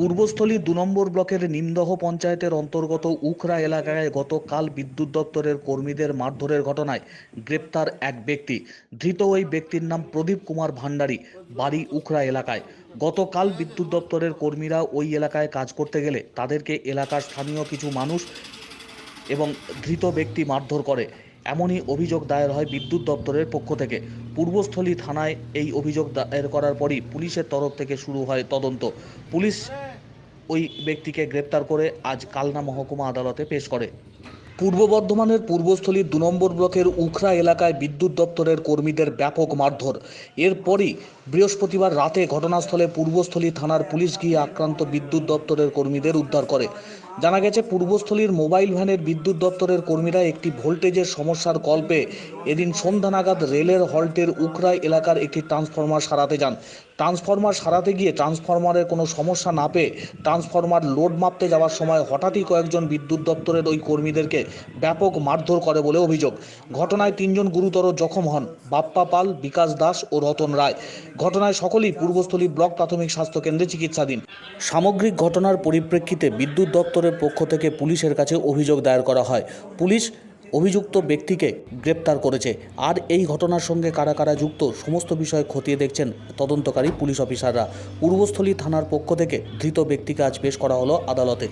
পূর্বস্থলী দু নম্বর ব্লকের নিমদহ পঞ্চায়েতের অন্তর্গত উখরা এলাকায় গতকাল বিদ্যুৎ দপ্তরের কর্মীদের মারধরের ঘটনায় গ্রেপ্তার এক ব্যক্তি। ধৃত ওই ব্যক্তির নাম প্রদীপ কুমার ভান্ডারী বাড়ি উখরা এলাকায়। গতকাল বিদ্যুৎ দপ্তরের কর্মীরা ওই এলাকায় কাজ করতে গেলে তাদেরকে এলাকার স্থানীয় কিছু মানুষ এবং ধৃত ব্যক্তি মারধর করে। এমনই অভিযোগ দায়ের হয় বিদ্যুৎ দপ্তরের পক্ষ থেকে। পূর্বস্থলী থানায় এই অভিযোগ দায়ের করার পরই পুলিশের তরফ থেকে শুরু হয় তদন্ত। পুলিশ ওই ব্যক্তিকে গ্রেপ্তার করে আজ কালনা মহকুমা আদালতে পেশ করে। পূর্ব বর্ধমানের পূর্বস্থলীর দু নম্বর ব্লকের উখরা এলাকায় বিদ্যুৎ দপ্তরের কর্মীদের ব্যাপক মারধর। এরপরই বৃহস্পতিবার রাতে ঘটনাস্থলে পূর্বস্থলী থানার পুলিশ গিয়ে আক্রান্ত বিদ্যুৎ দপ্তরের কর্মীদের উদ্ধার করে। জানা গেছে, পূর্বস্থলীর মোবাইল ভ্যানের বিদ্যুৎ দপ্তরের কর্মীরা একটি ভোল্টেজের সমস্যার কল্পে এদিন সন্ধ্যা নাগাদ রেলের হল্টের উখরাই এলাকার একটি ট্রান্সফরমার সারাতে যান। ট্রান্সফরমার সারাতে গিয়ে ট্রান্সফরমারের কোনো সমস্যা না পেয়ে ট্রান্সফরমার লোড মাপতে যাওয়ার সময় হঠাৎই কয়েকজন বিদ্যুৎ দপ্তরের ওই কর্মীদেরকে ব্যাপক মারধর করে বলে অভিযোগ। ঘটনায় তিনজন গুরুতর জখম হন, বাপ্পা পাল, বিকাশ দাস ও রতন রায়। ঘটনায় সকলেই পূর্বস্থলী ব্লক প্রাথমিক স্বাস্থ্য কেন্দ্রে চিকিৎসাধীন। সামগ্রিক ঘটনার পরিপ্রেক্ষিতে বিদ্যুৎ দপ্তরের পক্ষ থেকে পুলিশের কাছে অভিযোগ দায়ের করা হয়। পুলিশ অভিযুক্ত ব্যক্তিকে গ্রেপ্তার করেছে। আর এই ঘটনার সঙ্গে কারা কারা যুক্ত সমস্ত বিষয় খতিয়ে দেখছেন তদন্তকারী পুলিশ অফিসাররা। পূর্বস্থলী থানার পক্ষ থেকে ধৃত ব্যক্তিকে আজ পেশ করা হলো আদালতে।